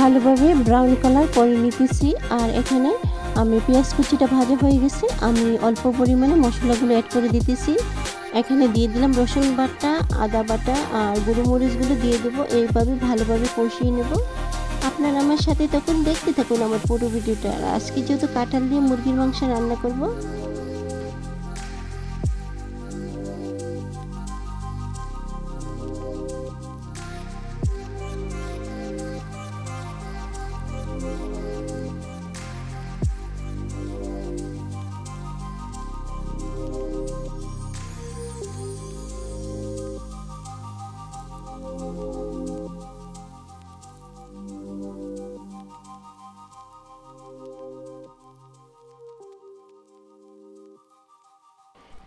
ভালোভাবে brown colour করে নিতেছি। আর এখানে আমি পেঁয়াজ কুচিটা ভাজা হয়ে গেছে। আমি অল্প পরিমাণে মশলাগুলো অ্যাড করে দিতেছি। এখানে দিয়ে দিলাম রসুন বাটা, আদা বাটা আর গুঁড়ো মরিচগুলো দিয়ে দেবো। এইভাবে ভালোভাবে কষিয়ে নেব। আপনারা আমার সাথে তখন দেখতে থাকুন আমার পুরো ভিডিওটা। আজকে যেহেতু কাঁঠাল দিয়ে মুরগির মাংস রান্না করব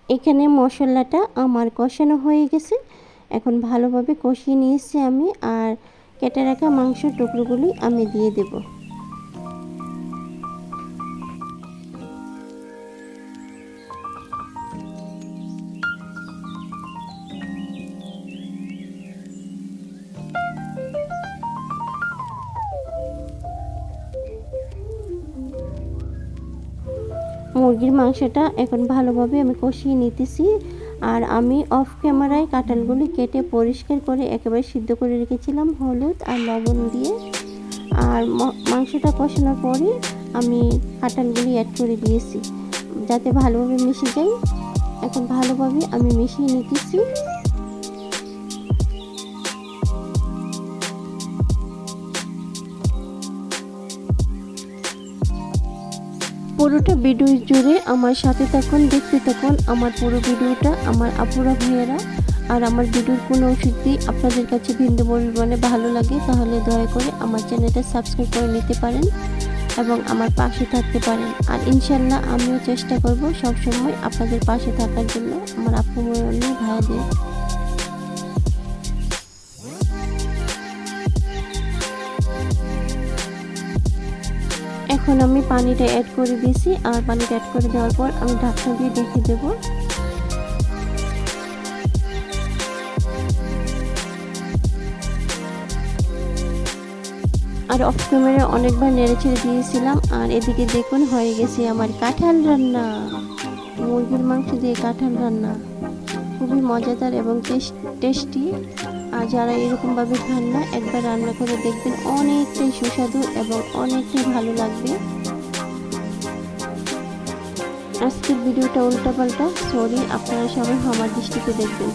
এখানে মশলাটা আমার কষানো হয়ে গেছে। এখন ভালোভাবে কষিয়ে নিয়েছি আমি, আর কেটে রাখা মাংসের টুকরোগুলি আমি দিয়ে দেব। মুরগির মাংসটা এখন ভালোভাবে আমি কষিয়ে নিতেছি। আর আমি অফ ক্যামেরায় কাঁঠালগুলি কেটে পরিষ্কার করে একেবারে সিদ্ধ করে রেখেছিলাম হলুদ আর লবণ দিয়ে। আর মাংসটা কষানোর পরে আমি কাঁঠালগুলি অ্যাড করে দিয়েছি। যাতে ভালোভাবে মিশে যায়। এখন ভালোভাবে আমি মিশিয়ে নিতেছি। পুরোটা ভিডিও জুড়ে আমার সাথে থাকুন, দেখতে থাকুন। আমার পুরো ভিডিওটা আমার আপুরা ভাইয়েরা আর আমার ভিডিওর কোনো ওষুধই আপনাদের কাছে ভিন্ন পরিমাণে ভালো লাগে, তাহলে দয়া করে আমার চ্যানেলটা সাবস্ক্রাইব করে নিতে পারেন এবং আমার পাশে থাকতে পারেন। আর ইনশাল্লাহ আমিও চেষ্টা করব সবসময় আপনাদের পাশে থাকার জন্য, আমার আপু ভাইয়াদের এখন আমি পানিটা অ্যাড করে দিয়েছি, আর পানিটা অ্যাড করে দেওয়ার পর আমি ঢাকনা দিয়ে দেখে দেব। আর অফ ক্যামেরা অনেকবার নেড়ে ছেড়ে দিয়েছিলাম, আর এদিকে দেখুন হয়ে গেছে আমার কাঁঠাল রান্না। মুরগির মাংস দিয়ে কাঁঠাল রান্না। খুবই মজাদার এবং টেস্টি আর যারা এরকমভাবে খান না একবার রান্না করে দেখবেন অনেকটাই সুস্বাদু এবং অনেকটাই ভালো লাগবে। আজকের ভিডিওটা উল্টাপাল্টা। সরি আপনারা সবাই আমার দৃষ্টিতে দেখবেন।